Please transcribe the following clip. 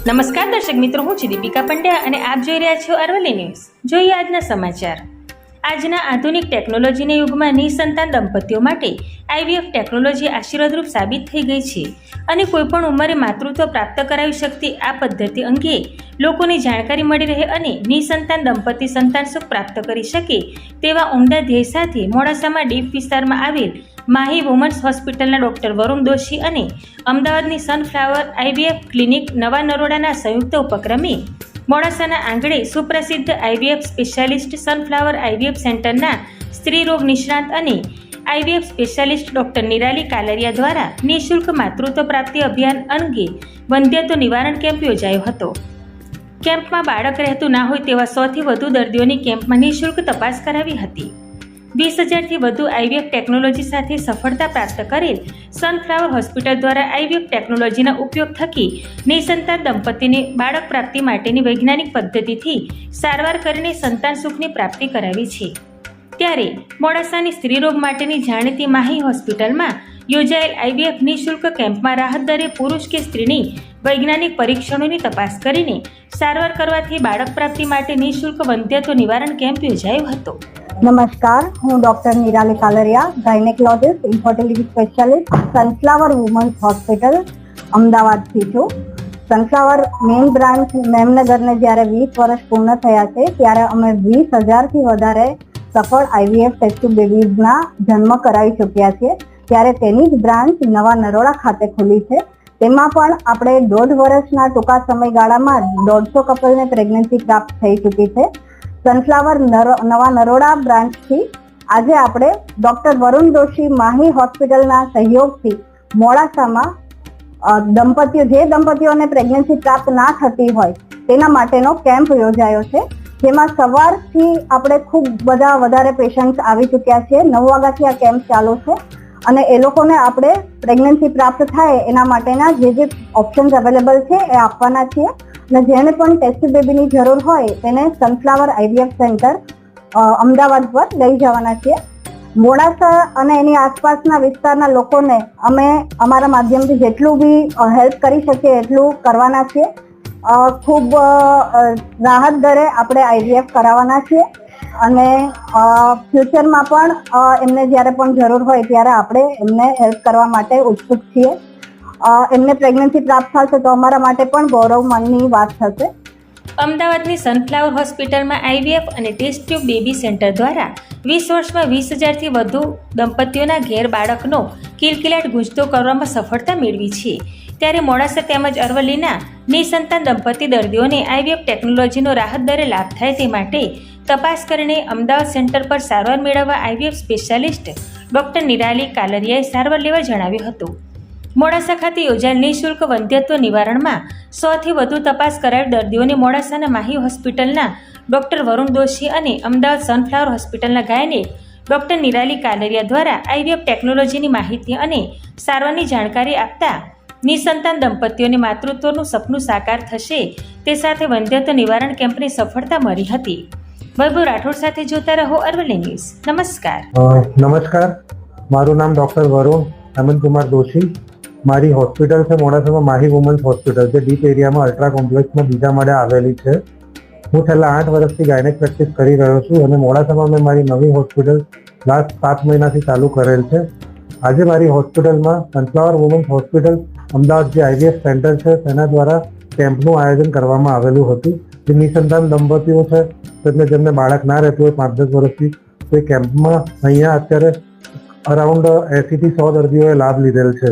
નમસ્કાર દર્શક મિત્રો, હું છું દીપિકા પંડ્યા અને આપ જોઈ રહ્યા છો અરવલ્લી ન્યૂઝ. જોઈએ આજના સમાચાર. આજના આધુનિક ટેકનોલોજીના યુગમાં નિસંતાન દંપતીઓ માટે આઈવીએફ ટેકનોલોજી આશીર્વાદરૂપ સાબિત થઈ ગઈ છે અને કોઈપણ ઉંમરે માતૃત્વ પ્રાપ્ત કરાવી શકતી આ પદ્ધતિ અંગે લોકોને જાણકારી મળી રહે અને નિસંતાન દંપતી સંતાન સુખ પ્રાપ્ત કરી શકે તેવા ઉમદા ધ્યેય સાથે મોડાસામાં ડીપ વિસ્તારમાં આવેલ માહી વુમન્સ હોસ્પિટલના ડોક્ટર વરુણ દોશી અને અમદાવાદની સનફ્લાવર આઈવીએફ ક્લિનિક નવા નરોડાના સંયુક્ત ઉપક્રમે મોડાસાના આંગણે સુપ્રસિદ્ધ આઈવીએફ સ્પેશિયાલિસ્ટ સનફ્લાવર આઈવીએફ સેન્ટરના સ્ત્રી રોગ નિષ્ણાંત અને IVF specialist doctor Nirali Kalaria દ્વારા નિઃશુલ્ક માતૃત્વ પ્રાપ્તિ અભિયાન અંગે વંધ્યત્વ નિવારણ કેમ્પ યોજાયો હતો. કેમ્પમાં બાળક રહેતું ના હોય તેવા સૌથી વધુ દર્દીઓની કેમ્પમાં નિઃશુલ્ક તપાસ કરાવી હતી. વીસ હજારથી વધુ આઈવીએફ ટેકનોલોજી સાથે સફળતા પ્રાપ્ત કરેલ સનફ્લાવર હોસ્પિટલ દ્વારા આઈવીએફ ટેકનોલોજીના ઉપયોગ થકી નિસંતાન દંપતીને બાળક પ્રાપ્તિ માટેની વૈજ્ઞાનિક પદ્ધતિથી સારવાર કરીને સંતાન સુખની પ્રાપ્તિ કરાવી છે. ત્યારે મોડાસાની સ્ત્રીરોગ માટેની જાણીતી માહી હોસ્પિટલમાં યોજાયેલ આઈવીએફ નિઃશુલ્ક કેમ્પમાં રાહત દરે પુરુષ કે સ્ત્રીની વૈજ્ઞાનિક પરીક્ષણોની તપાસ કરીને સારવાર કરવાથી બાળક પ્રાપ્તિ માટે નિઃશુલ્ક વંધ્યત્વ નિવારણ કેમ્પ યોજાયો હતો. નમસ્કાર, હું doctor Nirali Kalaria, gynaecologist, infertility specialist, Sunflower women's hospital અમદાવાદથી છું. સનફ્લાવર મેઇન બ્રાન્ચ મેમનગરને જ્યારે વીસ વર્ષ પૂર્ણ થયા છે, ત્યારે અમે વીસ હજારથી વધારે સફળ આઈવીએફ ટેસ્ટ બેબીઝના જન્મ કરાવી ચૂક્યા છીએ. ત્યારે તેની જ બ્રાન્ચ નવા નરોડા ખાતે ખુલી છે. તેમાં પણ આપણે દોઢ વર્ષના ટૂંકા સમયગાળામાં દોઢસો કપલને પ્રેગ્નન્સી પ્રાપ્ત થઈ ચૂકી છે. સનફ્લાવર નવા નરોડા બ્રાન્ચથી આજે આપણે ડોક્ટર વરુણ જોશી માહી હોસ્પિટલના સહયોગથી મોડાસામાં દંપતીઓ, જે દંપતીઓને પ્રેગ્નન્સી પ્રાપ્ત ના થતી હોય તેના માટેનો કેમ્પ યોજાયો છે, જેમાં સવારથી આપણે ખૂબ બધા વધારે પેશન્ટ્સ આવી ચૂક્યા છે, નવ વાગ્યાથી આ કેમ્પ ચાલુ છે અને એ લોકોને આપણે પ્રેગ્નન્સી પ્રાપ્ત થાય એના માટેના જે જે ઓપ્શન્સ અવેલેબલ છે એ આપવાના છીએ. અને જેને પણ ટેસ્ટ બેબીની જરૂર હોય તેને સનફ્લાવર આઈવીએફ સેન્ટર અમદાવાદ પર લઈ જવાના છીએ મોડાસા અને એની આસપાસના વિસ્તારના લોકોને અમે અમારા માધ્યમથી જેટલું બી હેલ્પ કરી શકીએ એટલું કરવાના છીએ ખૂબ રાહત દરે આપણે આઈવીએફ કરાવવાના છીએ અને ફ્યુચરમાં પણ એમને જ્યારે પણ જરૂર હોય ત્યારે આપણે એમને હેલ્પ કરવા માટે ઉત્સુક છીએ. એમને પ્રેગ્નન્સી પ્રાપ્ત થશે તો અમારા માટે પણ ગૌરવ વાત થશે. અમદાવાદની સનફ્લાવર હોસ્પિટલમાં આઈવીએફ અને ટેસ્ટ ટ્યુબ બેબી સેન્ટર દ્વારા વીસ વર્ષમાં વીસ હજારથી વધુ દંપતીઓના ઘેર બાળકનો કિલકિલાટ ગુંજતો કરવામાં સફળતા મેળવી છે. ત્યારે મોડાસા તેમજ અરવલ્લીના નિસંતાન દંપતી દર્દીઓને આઈવીએફ ટેકનોલોજીનો રાહત દરે લાભ થાય તે માટે તપાસ કરીને અમદાવાદ સેન્ટર પર સારવાર મેળવવા આઈવીએફ સ્પેશિયાલિસ્ટ ડોક્ટર નિરાલી કાલરિયાએ સારવાર લેવા જણાવ્યું હતું. મોડાસા ખાતે યોજાયેલ નિઃશુલ્ક વંધ્યત્વ નિવારણમાં સોથી વધુ તપાસ કરાયેલ દર્દીઓને મોડાસાના માહી હોસ્પિટલના ડોક્ટર વરુણ દોશી અને અમદાવાદ સનફ્લાવર હોસ્પિટલના ગાયને ડોક્ટર નિરાલી કાલરિયા દ્વારા આઈવીએફ ટેકનોલોજીની માહિતી અને સારવારની જાણકારી આપતા નિસંતાન દંપતીઓને માતૃત્વનું સપનું સાકાર થશે તે સાથે વંધ્યત્વ નિવારણ કેમ્પની સફળતા મળી હતી. વૈભવ રાઠોડ સાથે જોતા રહો અરવલ્લી ન્યૂઝ. નમસ્કાર. નમસ્કાર. મારું નામ ડૉક્ટર વરુણ હેમંતકુમાર દોશી. મારી હોસ્પિટલ છે, મોડાસામાં માહી વુમન્સ હોસ્પિટલ જે ડીપ એરિયામાં અલ્ટ્રા કોમ્પ્લેક્સમાં બીજા માળે આવેલી છે. હું છેલ્લા આઠ વર્ષથી ગાયનેક પ્રેક્ટિસ કરી રહ્યો છું અને મોડાસામાં મેં મારી નવી હોસ્પિટલ લાસ્ટ સાત મહિનાથી ચાલુ કરેલ છે. આજે મારી હોસ્પિટલમાં સનફ્લાવર વુમન્સ હોસ્પિટલ અમદાવાદ જે આઈવીએફ સેન્ટર છે, તેના દ્વારા કેમ્પનું આયોજન કરવામાં આવેલું હતું. જે નિસંતાન દંપતીઓ છે, એટલે જેમને બાળક ના રહેતું હોય, પાંચ દસ વર્ષથી, તે કેમ્પમાં અહીંયા અત્યારે અરાઉન્ડ એંસીથી સો દર્દીઓએ લાભ લીધેલ છે.